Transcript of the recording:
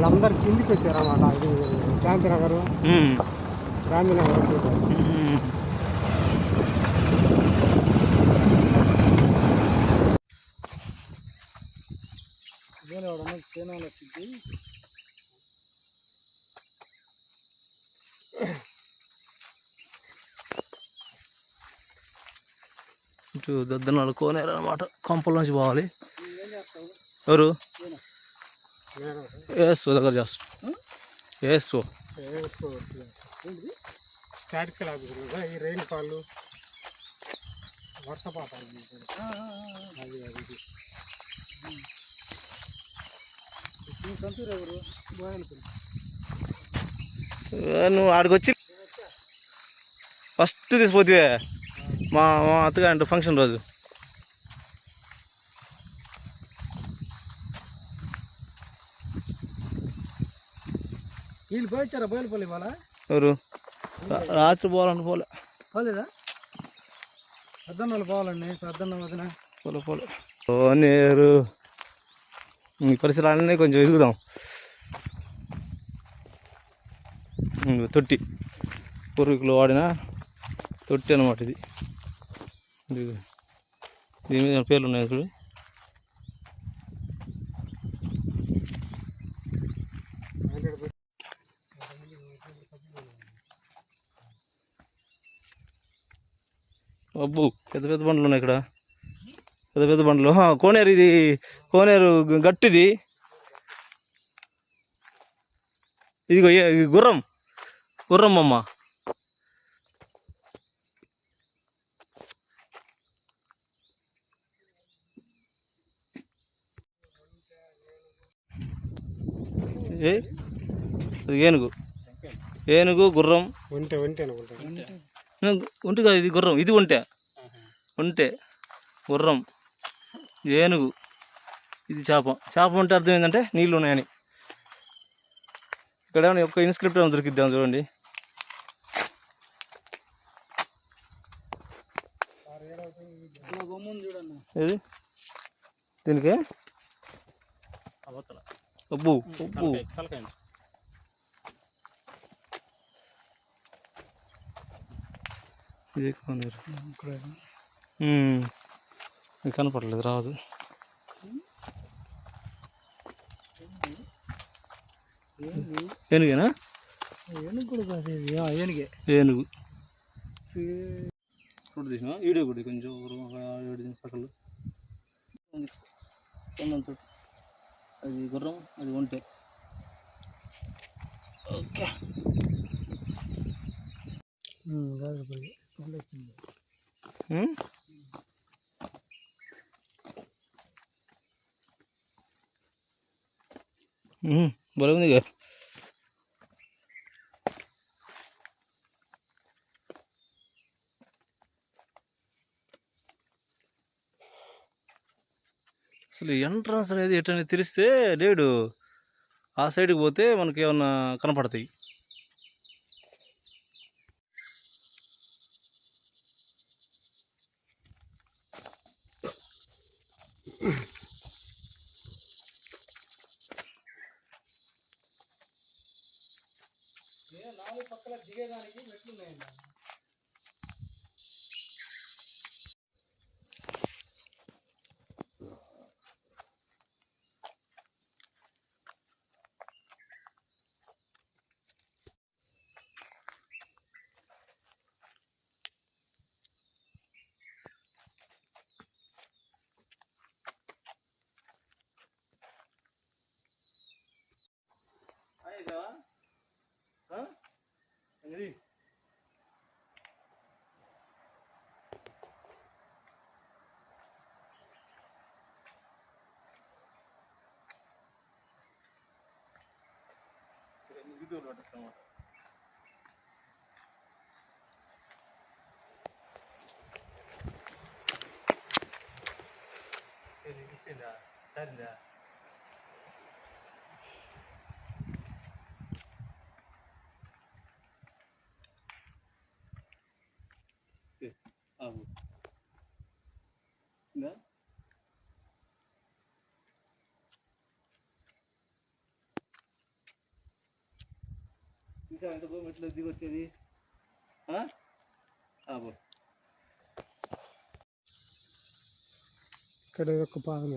వీళ్ళందరూ కిందికి వచ్చారన్నమాట. ఇది శాంతినగర్. గాంధీనగర్. ఇటు దద్దనాలు కోనేరు అనమాట కొంపల నుంచి పోవాలి. ఎవరు? దగ్గర చేస్తా స్టాటికల్ ఈ ఫాల్ వర్షపాతాలు అది అది నువ్వు ఆడికి వచ్చి ఫస్ట్ తీసిపోతే మా మా అత్తగారి ఫంక్షన్ రోజు. వీళ్ళు పోయించారా బయలుపల్లి ఇవాళ? ఎవరు? రాత్రి పోవాలని పోలే. పోలేదా? పెద్దన్నలు పోవాలండి పెద్దన్న వదిన. పోలే పోలే. కోనేరు ఈ పరిసరాలన్నీ కొంచెం ఎదుగుదాం ఇంగో తొట్టి. పూర్వీకులు వాడిన తొట్టి అనమాట ఇది. ఇది దీని మీద పేర్లు ఉన్నాయి చూడు? అబ్బు పెద్ద పెద్ద బండ్లు ఉన్నాయి ఇక్కడ. పెద్ద పెద్ద బండ్లు. హా, కోనేరు ఇది. కోనేరు గట్టిది. ఇది గుర్రం. గుర్రం అమ్మ. ఏనుగు. ఏనుగు గుర్రం. ఒంటే ఒంటే అనుకుంటా. ఒంటి కాదు ఇది గుర్రం ఇది ఒంటె ఒంటె గుర్రం. ఏనుగు. ఇది చేప. చేప అంటే అర్థం ఏంటంటే నీళ్ళు ఉన్నాయని. ఇక్కడ ఏమైనా ఒక్క ఇన్స్క్రిప్ట్ ఏమైనా దొరికిద్దాం చూడండి. ఏది? దీనికి? అబ్బు అబ్బు. ఇది కనపడలేదు రాదు. ఏనుగేనా? ఏనుగు. కూడా కాదు ఏనుగే. ఏనుగు ఫోటో తీసిన వీడియో కూడా కొంచెం వీడియో పక్కలు అది గుర్రం అది ఒంటె. ఓకే రాజపల్లి. ఉమ్? ఉమ్, ఉంది అసలు ఎంట్రన్స్ అనేది ఎటనేది తెలిస్తే లేడు. ఆ సైడ్కి పోతే మనకి ఏమన్నా కనపడతాయి. నాలుగు పక్కల దిగేదానికి మెట్లు ఉన్నాయండి. ఆగు. ఉందా? చూసా ఎంత దూరం ఎట్లా దిగి వచ్చేది? ఇక్కడ ఒక పాదం